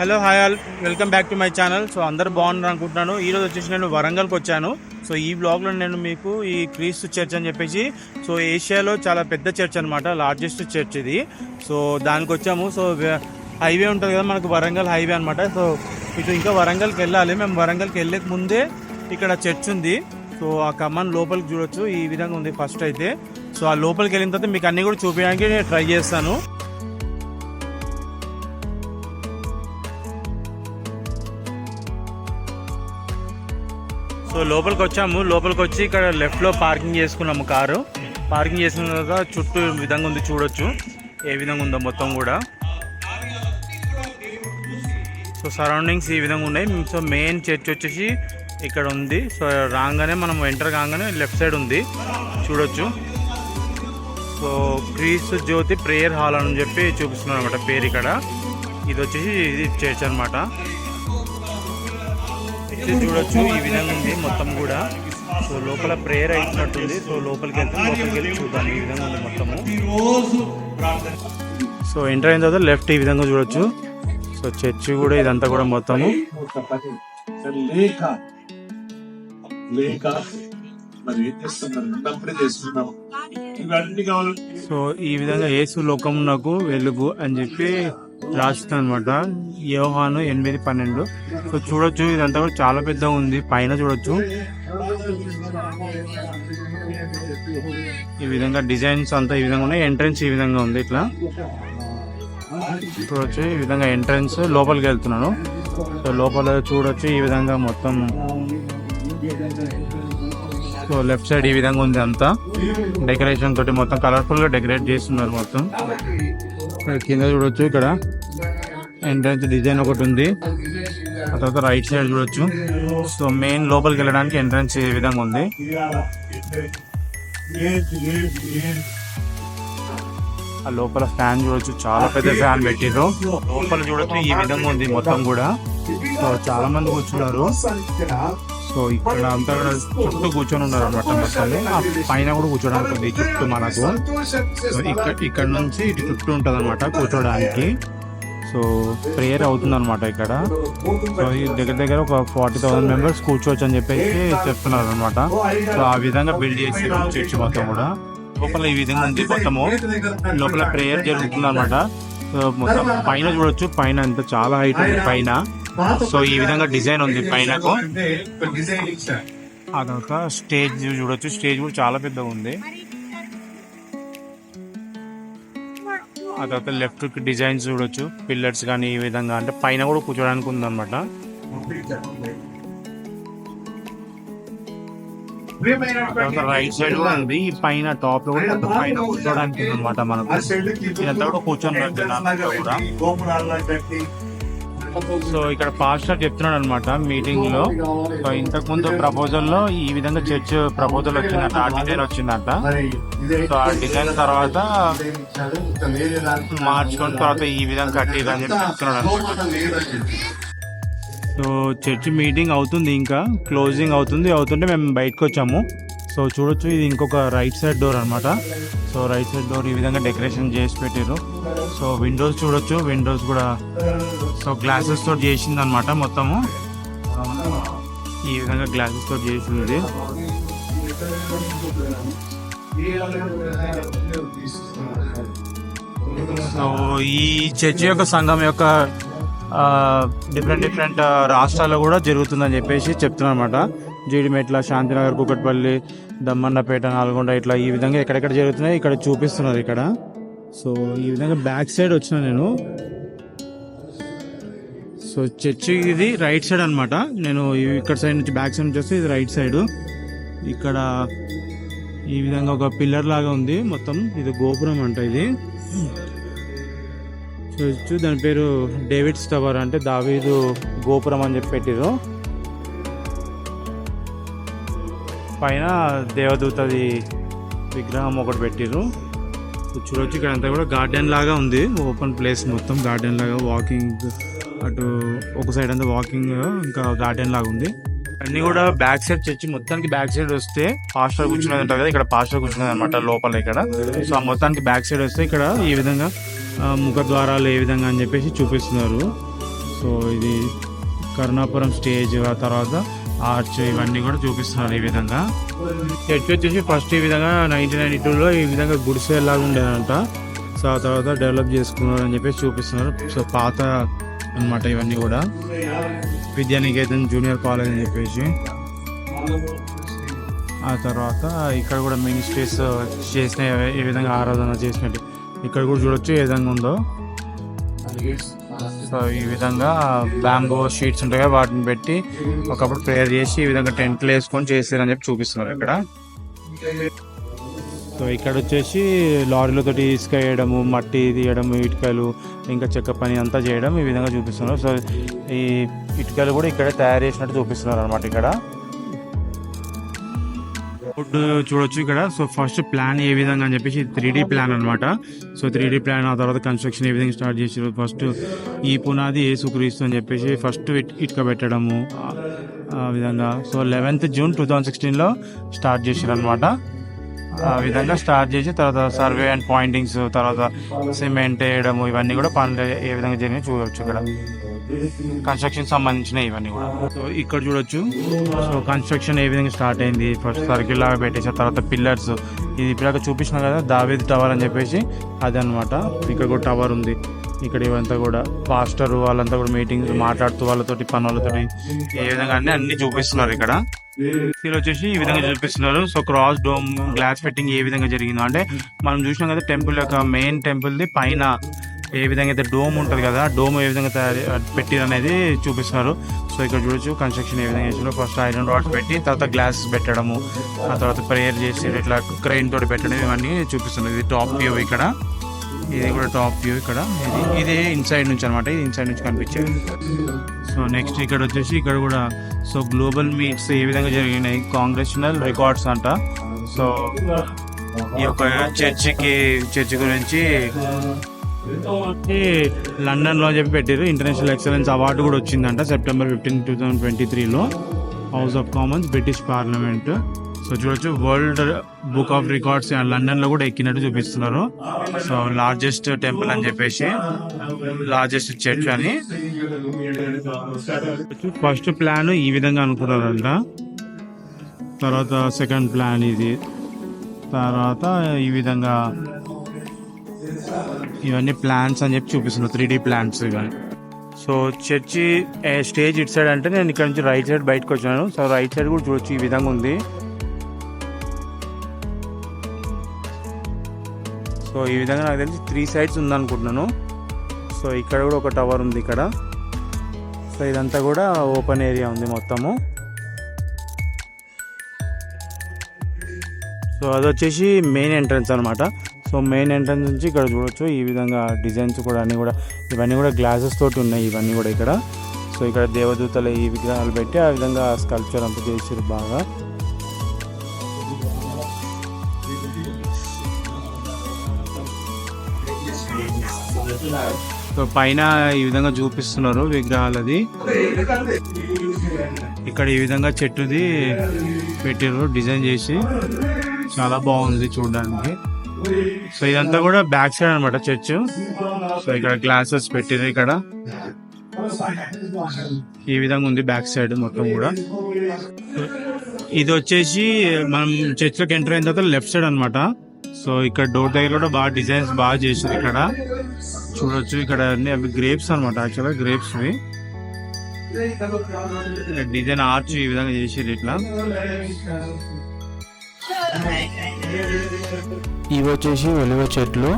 Hello hi all. Welcome back to my channel. So అందరు బాగున్నారు అనుకుంటున్నాను. ఈరోజు వచ్చేసి నేను వరంగల్కి వచ్చాను. సో ఈ బ్లాగ్లో నేను మీకు ఈ క్రీస్తు చర్చ్ అని చెప్పేసి సో ఏషియాలో చాలా పెద్ద చర్చ్ అనమాట లార్జెస్ట్ చర్చ్ ఇది. సో దానికి వచ్చాము. సో హైవే ఉంటుంది కదా మనకు వరంగల్ హైవే అనమాట సో ఇటు ఇంకా వరంగల్కి వెళ్ళాలి. మేము వరంగల్కి వెళ్ళక ముందే ఇక్కడ చర్చ్ ఉంది. సో ఆ కమాన్ లోపలికి చూడొచ్చు. ఈ విధంగా ఉంది ఫస్ట్ అయితే. సో ఆ లోపలికి వెళ్ళిన తర్వాత మీకు అన్ని కూడా చూపించడానికి నేను ట్రై చేస్తాను. సో లోపలికి వచ్చాము. లోపలికి వచ్చి ఇక్కడ లెఫ్ట్లో పార్కింగ్ చేసుకున్నాము కారు. పార్కింగ్ చేసిన తర్వాత చుట్టూ విధంగా ఉంది చూడొచ్చు. ఏ విధంగా ఉందో మొత్తం కూడా. సో సరౌండింగ్స్ ఈ విధంగా ఉన్నాయి. సో మెయిన్ చర్చ్ వచ్చేసి ఇక్కడ ఉంది. సో రాగానే మనం ఎంటర్ కాగానే లెఫ్ట్ సైడ్ ఉంది. చూడొచ్చు. సో క్రీస్తు జ్యోతి ప్రేయర్ హాల్ అని చెప్పి చూపిస్తున్నారు అనమాట పేరు ఇక్కడ. ఇది వచ్చేసి ఇది చర్చ్ అనమాట ఇది చూడొచ్చు ఈ విధంగా ఉంది మొత్తం కూడా. సో లోపల ప్రేయర్ అయినట్టుంది. సో లోపలికి వెళ్తే లోపలికి వెళ్ళి చూద్దాం ఈ విధంగా ఉంది మొత్తము. సో ఎంటర్ అయిన తర్వాత లెఫ్ట్ ఈ విధంగా చూడొచ్చు. సో చర్చ్ కూడా ఇదంతా కూడా మొత్తము. సో ఈ విధంగా యేసు నాకు వెలుగు అని చెప్పి రాసిన అనమాట యోహాను ఎనిమిది పన్నెండు. సో చూడొచ్చు ఇదంతా కూడా చాలా పెద్దగా ఉంది. పైన చూడొచ్చు. ఈ విధంగా డిజైన్స్ అంతా ఈ విధంగా ఉన్నాయి. ఎంట్రన్స్ ఈ విధంగా ఉంది ఇట్లా. చూడొచ్చు ఈ విధంగా ఎంట్రన్స్ లోపలికి వెళ్తున్నాను. సో లోపల చూడొచ్చు ఈ విధంగా మొత్తం. సో లెఫ్ట్ సైడ్ ఈ విధంగా ఉంది అంతా. డెకరేషన్ తోటి మొత్తం కలర్ఫుల్గా డెకరేట్ చేస్తున్నారు మొత్తం. కింద చూడొచ్చు ఇక్కడ ఎంట్రన్స్ డిజైన్ ఒకటి ఉంది. ఆ తర్వాత రైట్ సైడ్ చూడొచ్చు. సో మెయిన్ లోపలికి వెళ్ళడానికి ఎంట్రన్స్ ఏ విధంగా ఉంది. ఆ లోపల ఫ్యాన్ చూడొచ్చు. చాలా పెద్ద ఫ్యాన్ పెట్టిర్రు. లోపల చూడొచ్చు ఈ విధంగా ఉంది మొత్తం కూడా. సో చాలా మంది కూర్చున్నారు. సో ఇక్కడ అంతా కూడా చుట్టూ కూర్చొని ఉన్నారు అనమాట మొత్తం ఆ పైన కూడా కూర్చోడానికి ఉంది చుట్టూ మనకు. ఇక్కడ ఇక్కడ నుంచి ఇటు చుట్టూ ఉంటుంది అనమాట కూర్చోడానికి. సో ప్రేయర్ అవుతుంది అనమాట ఇక్కడ. సో ఈ దగ్గర దగ్గర ఒక ఫార్టీ థౌసండ్ మెంబర్స్ కూర్చోవచ్చు అని చెప్పేసి చెప్తున్నారు అనమాట సో ఆ విధంగా బిల్డ్ చేసి చర్చి మొత్తం కూడా. లోపల ఈ విధంగా ఉంది మొత్తము. లోపల ప్రేయర్ జరుగుతుంది అనమాట సో మొత్తం పైన చూడొచ్చు. పైన అంత చాలా హైట్ ఉంది. పైన సో ఈ విధంగా డిజైన్ ఉంది అదొక స్టేజ్ చూడొచ్చు. స్టేజ్ కూడా చాలా పెద్దగా ఉంది. ఆ తర్వాత లెఫ్ట్ డిజైన్స్ చూడొచ్చు. పిల్లర్స్ కానీ ఈ విధంగా అంటే పైన కూడా కూర్చోడానికి ఉందన్నమాట. తర్వాత రైట్ సైడ్ కూడా ఉంది. ఈ పైన టాప్లో కూడా పైన కూర్చోడానికి ఉందన్నమాట మనకు. ఇదంతా కూడా కూర్చొని కూడా. సో ఇక్కడ పాస్టర్ చెప్తున్నాడు అనమాట మీటింగ్లో సో ఇంతకు ముందు ప్రపోజల్లో ఈ విధంగా చర్చ్ ప్రపోజల్ వచ్చిందంట ఆ డిజైన్ వచ్చిందంట. సో ఆ డిజైన్ తర్వాత మార్చుకొని తర్వాత ఈ విధంగా కట్టేదని అని చెప్పి చెప్తున్నాడు సో చర్చ్ మీటింగ్ అవుతుంది ఇంకా క్లోజింగ్ అవుతుంది అవుతుంటే మేము బయటకు వచ్చాము. సో చూడొచ్చు ఇది ఇంకొక రైట్ సైడ్ డోర్ అనమాట సో రైట్ సైడ్ డోర్ ఈ విధంగా డెకరేషన్ చేసి పెట్టారు సో విండోస్ చూడొచ్చు విండోస్ కూడా సో గ్లాసెస్ తోటి చేసింది అనమాట మొత్తము. ఈ విధంగా గ్లాసెస్ తోటి చేసింది. సో ఈ చర్చి యొక్క సంఘం యొక్క డిఫరెంట్ డిఫరెంట్ రాష్ట్రాల్లో కూడా జరుగుతుందని చెప్పేసి చెప్తున్నా అనమాట జీడిమెట్ల శాంతినగర్ కుకట్పల్లి దమ్మన్నపేట నల్గొండ ఇట్లా ఈ విధంగా ఎక్కడెక్కడ జరుగుతున్నాయి ఇక్కడ చూపిస్తున్నారు ఇక్కడ. సో ఈ విధంగా బ్యాక్ సైడ్ వచ్చిన నేను. సో చర్చి ఇది రైట్ సైడ్ అన్నమాట. నేను ఇక్కడ సైడ్ నుంచి బ్యాక్ సైడ్ నుంచి వస్తే ఇది రైట్ సైడ్. ఇక్కడ ఈ విధంగా ఒక పిల్లర్ లాగా ఉంది మొత్తం. ఇది గోపురం అంట ఇది. చూడొచ్చు దాని పేరు డేవిడ్స్ టవర్ అంటే దావీదు గోపురం అని చెప్పి పెట్టిరు పైన దేవదూతది విగ్రహం ఒకటి పెట్టిర్రు. చూడొచ్చు ఇక్కడ అంతా కూడా గార్డెన్ లాగా ఉంది. ఓపెన్ ప్లేస్ మొత్తం గార్డెన్ లాగా వాకింగ్ అటు ఒక సైడ్ అంతా వాకింగ్ ఇంకా గార్డెన్ లాగా ఉంది. అన్ని కూడా బ్యాక్ సైడ్ చర్చి మొత్తానికి బ్యాక్ సైడ్ వస్తే పాస్టర్ కూర్చున్నది ఉంటుంది కదా ఇక్కడ పాస్టర్ కూర్చున్నది అనమాట లోపల ఇక్కడ. సో ఆ మొత్తానికి బ్యాక్ సైడ్ వస్తే ఇక్కడ ఈ విధంగా ముఖద్వారాలు ముఖ ద్వారాలు ఏ విధంగా అని చెప్పేసి చూపిస్తున్నారు. సో ఇది కరుణాపురం స్టేజ్ ఆ తర్వాత ఆర్చ్ ఇవన్నీ కూడా చూపిస్తున్నారు ఈ విధంగా. చర్చ్ వచ్చేసి ఫస్ట్ ఈ విధంగా నైన్టీన్ నైన్టీ టూలో ఈ విధంగా గుడిసె లాగా ఉండేదంట. సో ఆ తర్వాత డెవలప్ చేసుకున్నారు అని చెప్పేసి చూపిస్తున్నారు. సో పాత అన్నమాట ఇవన్నీ కూడా. విద్యానికేతన్ జూనియర్ కాలేజ్ అని చెప్పేసి. ఆ తర్వాత ఇక్కడ కూడా మినిస్ట్రీస్ చేసిన ఏ విధంగా ఆరాధన చేసినట్టు. ఇక్కడ కూడా చూడొచ్చు ఏ విధంగా ఉందో. సో ఈ విధంగా బ్యాంబో షీట్స్ ఉంటాయి వాటిని పెట్టి ఒకప్పుడు ప్రేయర్ చేసి ఈ విధంగా టెంట్లు వేసుకొని చేసారని చెప్పి చూపిస్తున్నారు ఇక్కడ. సో ఇక్కడ వచ్చేసి లారీలతోటి ఇసుక వేయడము మట్టి తీయడము ఇటుకలు ఇంకా చెక్క పని అంతా చేయడం ఈ విధంగా చూపిస్తున్నారు. సో ఈ ఇటుకలు కూడా ఇక్కడే తయారు చేసినట్టు చూపిస్తున్నారు అనమాట ఇక్కడ. ఫుడ్ చూడొచ్చు ఇక్కడ. సో ఫస్ట్ ప్లాన్ ఏ విధంగా అని చెప్పేసి త్రీ ప్లాన్ అనమాట సో త్రీ డి ప్లాన్ ఆ తర్వాత కన్స్ట్రక్షన్ ఏ విధంగా స్టార్ట్ చేసారు ఫస్ట్ ఈ పునాది ఏ సుక్రీస్తు అని చెప్పేసి ఫస్ట్ ఇటుక పెట్టడము ఆ- ఆ విధంగా. So eleventh June two thousand సిక్స్టీన్లో స్టార్ట్ చేసారు అనమాట ఆ విధంగా స్టార్ట్ చేసి తర్వాత సర్వే అండ్ పాయింటింగ్స్ తర్వాత సిమెంట్ వేయడము ఇవన్నీ కూడా పనులు ఏ విధంగా జరిగినాయి చూడవచ్చు ఇక్కడ. కన్స్ట్రక్షన్ సంబంధించిన ఇవన్నీ కూడా. సో ఇక్కడ చూడొచ్చు. సో కన్స్ట్రక్షన్ ఏ విధంగా స్టార్ట్ అయింది. ఫస్ట్ సర్కిల్ లాగా పెట్టేసిన తర్వాత పిల్లర్స్ ఇది ఇప్పుడు చూపించిన కదా దావేది టవర్ అని చెప్పేసి అది అనమాట ఇక్కడ కూడా టవర్ ఉంది. ఇక్కడ ఇవంతా కూడా పాస్టర్ వాళ్ళంతా కూడా మీటింగ్స్ మాట్లాడుతూ వాళ్ళతోటి పని వాళ్ళతోటి ఏ విధంగా అన్ని అన్ని చూపిస్తున్నారు ఇక్కడ. ఇక్కడ వచ్చేసి ఈ విధంగా చూపిస్తున్నారు. So cross dome glass fitting ఏ విధంగా జరిగిందో. అంటే మనం చూసినాం కదా టెంపుల్ యొక్క మెయిన్ టెంపుల్ ది పైన. ఏ విధంగా అయితే డోమ్ ఉంటుంది కదా డోమ్ ఏ విధంగా తయారు పెట్టిరు అనేది చూపిస్తున్నారు. సో ఇక్కడ చూడొచ్చు కన్స్ట్రక్షన్ ఏ విధంగా చేసినారు ఫస్ట్ ఐరన్ రాడ్స్ పెట్టి తర్వాత గ్లాసెస్ పెట్టడము ఆ తర్వాత ప్రేయర్ చేసి ఇట్లా క్రెయిన్ తోటి పెట్టడం ఇవన్నీ చూపిస్తున్నారు. ఇది టాప్ వ్యూ ఇక్కడ. ఇది కూడా టాప్ వ్యూ ఇక్కడ. ఇది ఇది ఇన్సైడ్ నుంచి అనమాట ఇది ఇన్సైడ్ నుంచి కనిపించేది సో నెక్స్ట్ ఇక్కడ వచ్చేసి ఇక్కడ కూడా సో గ్లోబల్ మీట్స్ ఏ విధంగా జరిగినాయి. కాంగ్రెషనల్ రికార్డ్స్ అంట. సో ఈ యొక్క చర్చికి చర్చి గురించి లండన్లో చెప్పి పెట్టారు ఇంటర్నేషనల్ ఎక్సలెన్స్ అవార్డు కూడా వచ్చిందంట September fifteen two thousand twenty త్రీలో House of Commons British Parliament so చూడొచ్చు వరల్డ్ బుక్ ఆఫ్ రికార్డ్స్ లండన్లో కూడా ఎక్కినట్టు చూపిస్తున్నారు. సో లార్జెస్ట్ టెంపుల్ అని చెప్పేసి లార్జెస్ట్ చర్చ్ అని. ఫస్ట్ ప్లాన్ ఈ విధంగా అనుకున్నారంట తర్వాత సెకండ్ ప్లాన్ ఇది. తర్వాత ఈ విధంగా ఇవన్నీ ప్లాన్స్ అని చెప్పి చూపిస్తున్నారు త్రీ డి ప్లాన్స్ కానీ సో చర్చి స్టేజ్ ఇటు సైడ్ అంటే నేను ఇక్కడ నుంచి రైట్ సైడ్ బయటకు వచ్చాను. సో రైట్ సైడ్ కూడా చూడొచ్చు ఈ విధంగా ఉంది. సో ఈ విధంగా నాకు తెలిసి త్రీ సైడ్స్ ఉందనుకుంటున్నాను. సో ఇక్కడ కూడా ఒక టవర్ ఉంది ఇక్కడ. సో ఇదంతా కూడా ఓపెన్ ఏరియా ఉంది మొత్తము. సో అది వచ్చేసి మెయిన్ ఎంట్రన్స్ అనమాట సో మెయిన్ ఎంట్రన్స్ నుంచి ఇక్కడ చూడొచ్చు. ఈ విధంగా డిజైన్స్ కూడా అన్నీ కూడా ఇవన్నీ కూడా గ్లాసెస్ తోటి ఉన్నాయి ఇవన్నీ కూడా ఇక్కడ. సో ఇక్కడ దేవదూతల ఈ విగ్రహాలు పెట్టి ఆ విధంగా స్కల్ప్చర్ అంతా చేసారు బాగా. సో పైన ఈ విధంగా చూపిస్తున్నారు విగ్రహాలది ఇక్కడ ఈ విధంగా చెట్టుది పెట్టారు డిజైన్ చేసి. చాలా బాగుంది చూడడానికి. సో ఇదంతా కూడా బ్యాక్ సైడ్ అనమాట చర్చ్. సో ఇక్కడ గ్లాసెస్ పెట్టింది ఇక్కడ. ఈ విధంగా ఉంది బ్యాక్ సైడ్ మొత్తం కూడా. ఇది వచ్చేసి మనం చర్చ్లోకి ఎంటర్ అయిన తర్వాత లెఫ్ట్ సైడ్ అనమాట సో ఇక్కడ డోర్ దగ్గర కూడా బాగా డిజైన్స్ బాగా చేసింది ఇక్కడ. చూడొచ్చు ఇక్కడ అన్ని అవి గ్రేప్స్ అనమాట యాక్చువల్గా గ్రేప్స్ డిజైన్ ఆర్చ్ ఈ విధంగా చేసారు ఇట్లా. ఇవి వచ్చేసి ఒలివ చెట్లు.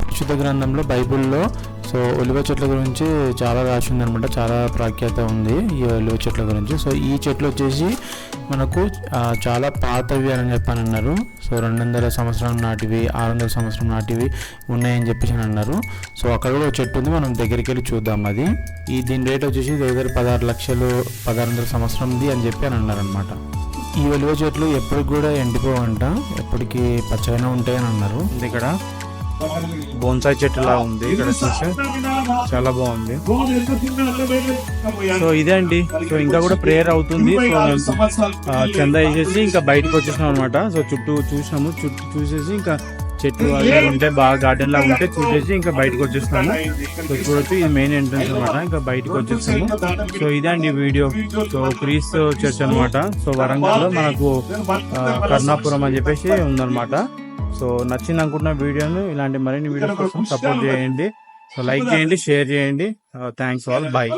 పరిశుద్ధ గ్రంథంలో బైబిల్లో. సో ఒలివ చెట్ల గురించి చాలా రాసి ఉందనమాట చాలా ప్రాఖ్యాత ఉంది ఈ ఒలివ చెట్ల గురించి. సో ఈ చెట్లు వచ్చేసి మనకు చాలా పాతవి అని చెప్పని అన్నారు. సో రెండు వందల సంవత్సరం నాటివి ఆరు వందల సంవత్సరం నాటివి ఉన్నాయని చెప్పేసి అని అన్నారు. సో అక్కడ కూడా ఒక చెట్టు ఉంది. మనం దగ్గరికి వెళ్ళి చూద్దాం అది. ఈ దీని రేట్ వచ్చేసి దగ్గర పదహారు లక్షలు పదహారు వందల సంవత్సరంది అని చెప్పి అని అన్నారు అనమాట ఈ ఒలివ చెట్లు ఎప్పటికి కూడా ఎండిపోవంట. ఎప్పటికీ పచ్చగానే ఉంటాయని అన్నారు. ఇక్కడ. బోన్సాయి చెట్టు లా ఉంది ఇక్కడ చూస్తే. చాలా బాగుంది. సో ఇదే అండి. సో ఇంకా కూడా ప్రేయర్ అవుతుంది. సో చందా వేసేసి ఇంకా బయటకు వచ్చేసాం అనమాట సో చుట్టూ చూసినాము. చుట్టూ చూసేసి ఇంకా చెట్లు అవి ఉంటే బాగా గార్డెన్ లా ఉంటే చూసేసి ఇంకా బయటకు వచ్చేస్తాము. సో చూడొచ్చు ఇది మెయిన్ ఎంట్రన్స్ అనమాట ఇంకా బయటకు వచ్చేస్తాము. సో ఇదే అండి వీడియో. సో క్రీస్ చర్చ్ అనమాట సో వరంగల్లో మనకు కర్ణాపురం అని చెప్పేసి ఉందన్నమాట. సో నచ్చింది అనుకుంటున్న వీడియోను ఇలాంటి మరిన్ని వీడియోస్ కోసం సపోర్ట్ చేయండి. సో లైక్ చేయండి షేర్ చేయండి. Thanks all bye